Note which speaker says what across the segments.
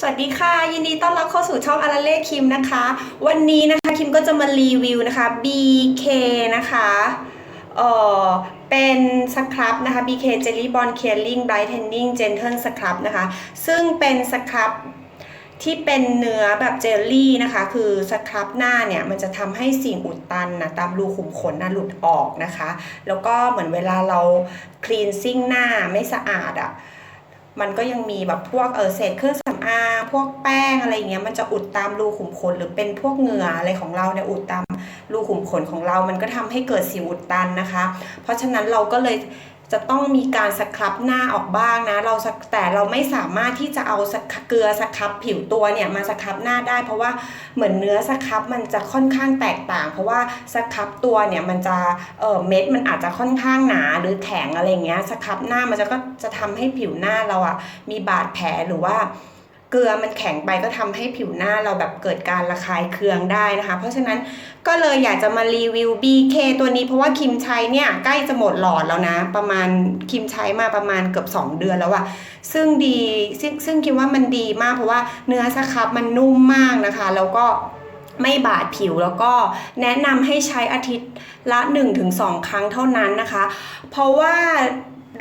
Speaker 1: สวัสดีค่ะ ยินดีต้อนรับเข้าสู่ช่องอาราเล่คิมนะคะ วันนี้นะคะคิมก็จะมารีวิวนะคะ BK นะคะเอ่อเป็นสครับนะคะ BK Jelly Bond Caring Brightening Gentle Scrub นะคะ ซึ่งเป็นสครับที่เป็นเนื้อแบบเจลลี่นะคะ คือสครับหน้าเนี่ยมันจะทำให้สิ่งอุดตันนะตามรูขุมขนนะหลุดออกนะคะ แล้วก็เหมือนเวลาเราคลีนซิ่งหน้าไม่สะอาดอะ่ะมันก็ยังมีแบบพวกเออเศษเครื่องำอางพวกแป้งอะไรอย่างเงี้ยมันจะอุดตามรูขุมขนหรือเป็นพวกเหงื่ออะไรของเราเนี่ยอุดตามรูขุมขนของเรา มันก็ทำให้เกิดสิวอุดตันนะคะ เพราะฉะนั้นเราก็เลยจะต้องมีการสครับหน้าออกบ้างนะ เราแต่เราไม่สามารถที่จะเอาเกลือสครับผิวตัวเนี่ยมาสครับหน้าได้ เพราะว่าเหมือนเนื้อสครับมันจะค่อนข้างแตกต่าง เพราะว่าสครับตัวเนี่ยมันจะเออเม็ดมันอาจจะค่อนข้างหนาหรือแข็งอะไรเงี้ยสครับหน้ามันจะก็จะทำให้ผิวหน้าเราอะมีบาดแผลหรือว่า เกลือมันแข็งไปก็ทำให้ผิวหน้าเราแบบเกิดการระคายเคืองได้นะคะ เพราะฉะนั้นก็เลยอยากจะมารีวิว BK ตัวนี้เพราะว่าคิมใช้เนี่ยใกล้จะหมดหลอดแล้วนะ ประมาณคิมใช้มาประมาณเกือบ 2 เดือนแล้วอะซึ่งดีซึ่งซึ่งคิดว่ามันดีมากเพราะว่าเนื้อสครับมันนุ่มมากนะคะ แล้วก็ไม่บาดผิวแล้วก็แนะนำให้ใช้อาทิตย์ละ 1-2 ครั้งเท่านั้นนะคะ เพราะว่า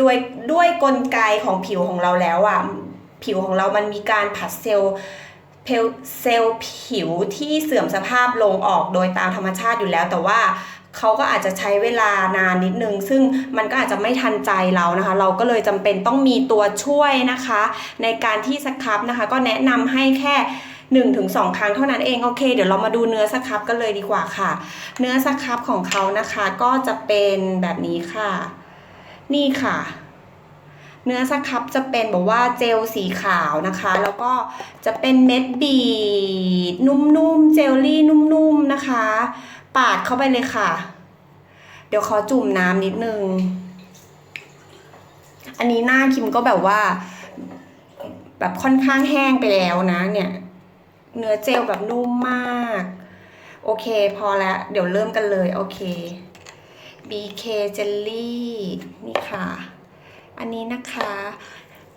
Speaker 1: ด้วยด้วยกลไกของผิวของเราแล้วอะ ผิวของเรามันมีการผัดเซลล์เซลล์ผิวที่เสื่อมสภาพลงออกโดยตามธรรมชาติอยู่แล้ว แต่ว่าเขาก็อาจจะใช้เวลานานนิดนึง ซึ่งมันก็อาจจะไม่ทันใจเรานะคะ เราก็เลยจำเป็นต้องมีตัวช่วยนะคะ ในการที่สครับนะคะ ก็แนะนำให้แค่1-2 ครั้งเท่านั้นเองโอเค เดี๋ยวเรามาดูเนื้อสครับกันเลยดีกว่าค่ะ เนื้อสครับของเขานะคะ ก็จะเป็นแบบนี้ค่ะ นี่ค่ะ เนื้อสครับจะเป็นแบบว่าเจลสีขาวนะคะ แล้วก็จะเป็นเม็ดบีดนุ่มๆ เจลลี่นุ่มๆนะคะ ปาดเข้าไปเลยค่ะ เดี๋ยวขอจุ่มน้ำนิดนึง อันนี้หน้าคิมก็แบบว่า แบบค่อนข้างแห้งไปแล้วนะเนี่ย เนื้อเจลแบบนุ่มมาก โอเคพอแล้ว เดี๋ยวเริ่มกันเลย โอเค BK Jelly นี่ค่ะ อันนี้นะคะ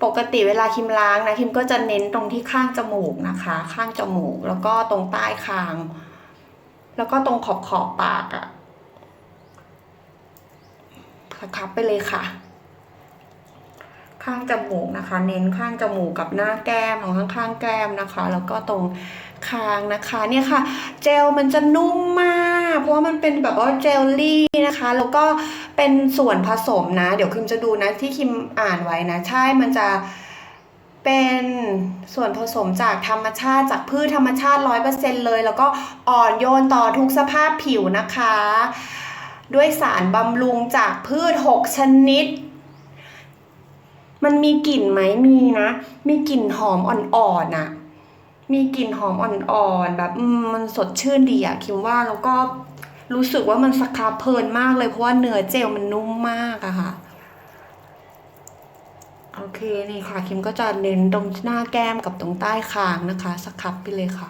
Speaker 1: ปกติเวลาคิมล้างนะคิมก็จะเน้นตรงที่ข้างจมูกนะคะ ข้างจมูกแล้วก็ตรงใต้คาง แล้วก็ตรงขอบขอบปากอะครับไปเลยค่ะ ข้างจมูกนะคะ เน้นข้างจมูกกับหน้าแก้มของข้างข้างๆแก้มนะคะ แล้วก็ตรง คางนะคะเนี่ยค่ะ เจลมันจะนุ่มมาก เพราะว่ามันเป็นแบบว่าเจลลี่นะคะ แล้วก็เป็นส่วนผสมนะ เดี๋ยวคิมจะดูนะที่คิมอ่านไว้นะ ใช่มันจะเป็นส่วนผสมจากธรรมชาติจากพืชธรรมชาติร้อยเปอร์เซ็นเลย แล้วก็อ่อนโยนต่อทุกสภาพผิวนะคะ ด้วยสารบำรุงจากพืช 6 ชนิด มันมีกลิ่นไหมมีนะ มีกลิ่นหอมอ่อนๆน่ะ มีกลิ่นหอมอ่อนๆแบบมมันสดชื่นดีอะคิมว่าแล้วก็รู้สึกว่ามันสครับเพลินมากเลยเพราะว่าเนื้อเจลมันนุ่มมากอะค่ะโอเคนี่ค่ะคิมก็จะเน้นตรงหน้าแก้มกับตรงใต้คางนะคะสครับไปเลยค่ะ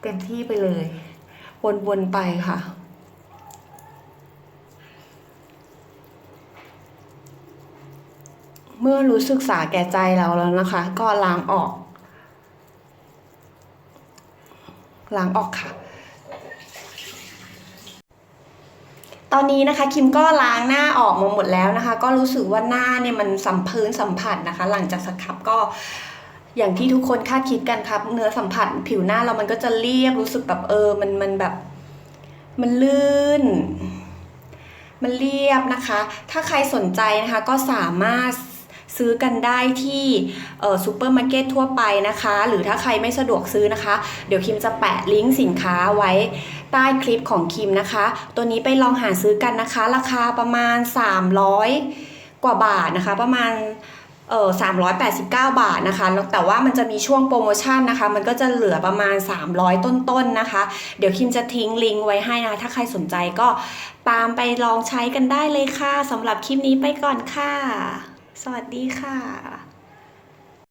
Speaker 1: เต็มที่ไปเลย วนๆไปค่ะเมื่อรู้สึกสาแก่ใจเราแล้วนะคะ ก็ล้างออก ล้างออกค่ะ ตอนนี้นะคะคิมก็ล้างหน้าออกมาหมดแล้วนะคะ ก็รู้สึกว่าหน้าเนี่ยมันสัมพื้นสัมผัสนะคะ หลังจากสครับก็อย่างที่ทุกคนคาดคิดกันครับ เนื้อสัมผัสผิวหน้าเรามันก็จะเรียบรู้สึกแบบเออ มันมันแบบมันลื่น มันเรียบนะคะ ถ้าใครสนใจนะคะก็สามารถ ซื้อกันได้ที่ซูเปอร์มาร์เก็ตทั่วไปนะคะ หรือถ้าใครไม่สะดวกซื้อนะคะ เดี๋ยวคิมจะแปะลิงก์สินค้าไว้ใต้คลิปของคิมนะคะ ตัวนี้ไปลองหาซื้อกันนะคะ ราคาประมาณ 300 กว่าบาทนะคะ ประมาณเออ389 บาทนะคะ แต่ว่ามันจะมีช่วงโปรโมชั่นนะคะ มันก็จะเหลือประมาณ 300 ต้นๆนนะคะ เดี๋ยวคิมจะทิ้งลิงก์ไว้ให้นะะถ้าใครสนใจก็ตามไปลองใช้กันได้เลยค่ะสำหรับคลิปนี้ไปก่อนค่ะ สวัสดีค่ะ